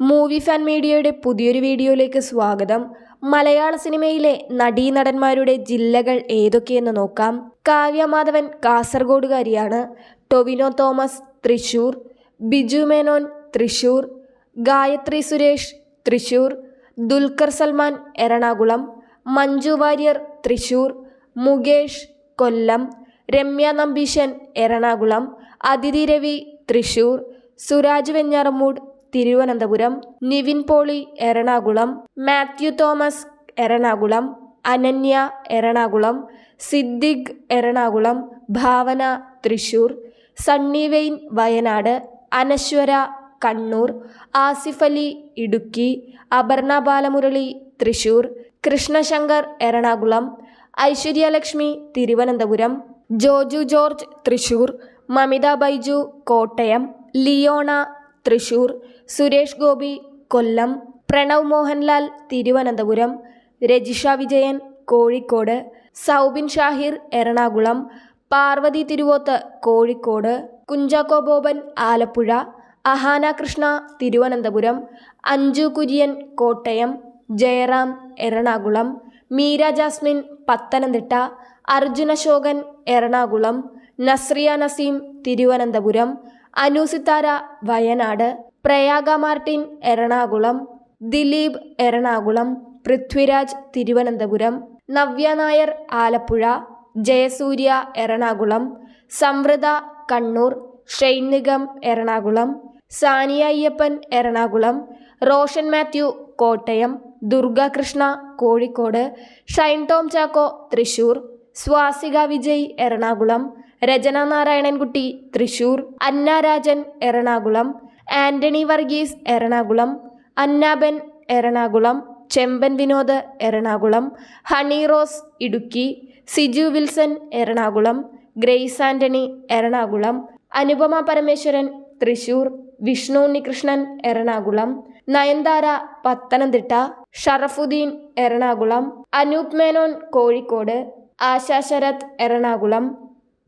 Movie fan മീഡിയയുടെ പുതിയൊരു വീഡിയോയിലേക്ക് സ്വാഗതം. മലയാള സിനിമയിലെ നടീനടന്മാരുടെ ജില്ലകൾ ഏതൊക്കെയെന്ന് നോക്കാം. കാവ്യ മാധവൻ കാസർഗോഡുകാരിയാണ്. ടൊവിനോ തോമസ് തൃശൂർ. ബിജു മേനോൻ തൃശൂർ. ഗായത്രി സുരേഷ് തൃശൂർ. ദുൽഖർ സൽമാൻ എറണാകുളം. മഞ്ജു വാര്യർ തൃശൂർ. മുകേഷ് കൊല്ലം. രമ്യ നമ്പീശൻ എറണാകുളം. അതിഥി രവി തൃശൂർ. സുരാജ് വെഞ്ഞാറമൂട് തിരുവനന്തപുരം നിവിൻ പോളി എറണാകുളം മാത്യു തോമസ് എറണാകുളം അനന്യ എറണാകുളം സിദ്ദിഖ് എറണാകുളം ഭാവന തൃശൂർ സണ്ണി വെയിൻ വയനാട് അനശ്വര കണ്ണൂർ ആസിഫ് അലി ഇടുക്കി അപർണ ബാലമുരളി തൃശൂർ കൃഷ്ണശങ്കർ എറണാകുളം ഐശ്വര്യലക്ഷ്മി തിരുവനന്തപുരം ജോജു ജോർജ് തൃശൂർ മമിത ബൈജു കോട്ടയം ലിയോണ തൃശൂർ സുരേഷ് ഗോപി കൊല്ലം പ്രണവ് മോഹൻലാൽ തിരുവനന്തപുരം രജിഷ വിജയൻ കോഴിക്കോട് സൗബിൻ ഷാഹിർ എറണാകുളം പാർവതി തിരുവോത്ത് കോഴിക്കോട് കുഞ്ചാക്കോ ബോബൻ ആലപ്പുഴ അഹാന കൃഷ്ണ തിരുവനന്തപുരം അഞ്ജു കുര്യൻ കോട്ടയം ജയറാം എറണാകുളം മീര ജാസ്മിൻ പത്തനംതിട്ട അർജുന ശോകൻ എറണാകുളം നസ്രിയ നസീം തിരുവനന്തപുരം അനുസിത്താര വയനാട് പ്രയാഗ മാർട്ടിൻ എറണാകുളം ദിലീപ് എറണാകുളം പൃഥ്വിരാജ് തിരുവനന്തപുരം നവ്യ നായർ ആലപ്പുഴ ജയസൂര്യ എറണാകുളം സംവൃത കണ്ണൂർ ഷൈനികം എറണാകുളം സാനിയ അയ്യപ്പൻ എറണാകുളം റോഷൻ മാത്യു കോട്ടയം ദുർഗ കൃഷ്ണ കോഴിക്കോട് ഷൈൻ ടോം ചാക്കോ തൃശൂർ സ്വാസിക വിജയ് എറണാകുളം രചന നാരായണൻകുട്ടി തൃശൂർ അന്ന രാജൻ എറണാകുളം ആന്റണി വർഗീസ് എറണാകുളം അന്നാബൻ എറണാകുളം ചെമ്പൻ വിനോദ് എറണാകുളം ഹണി റോസ് ഇടുക്കി സിജു വിൽസൺ എറണാകുളം ഗ്രേസ് ആന്റണി എറണാകുളം അനുപമ പരമേശ്വരൻ തൃശൂർ വിഷ്ണു ഉണ്ണികൃഷ്ണൻ എറണാകുളം നയൻതാര പത്തനംതിട്ട ഷറഫുദ്ദീൻ എറണാകുളം അനൂപ് മേനോൻ കോഴിക്കോട് ആശാ ശരത് എറണാകുളം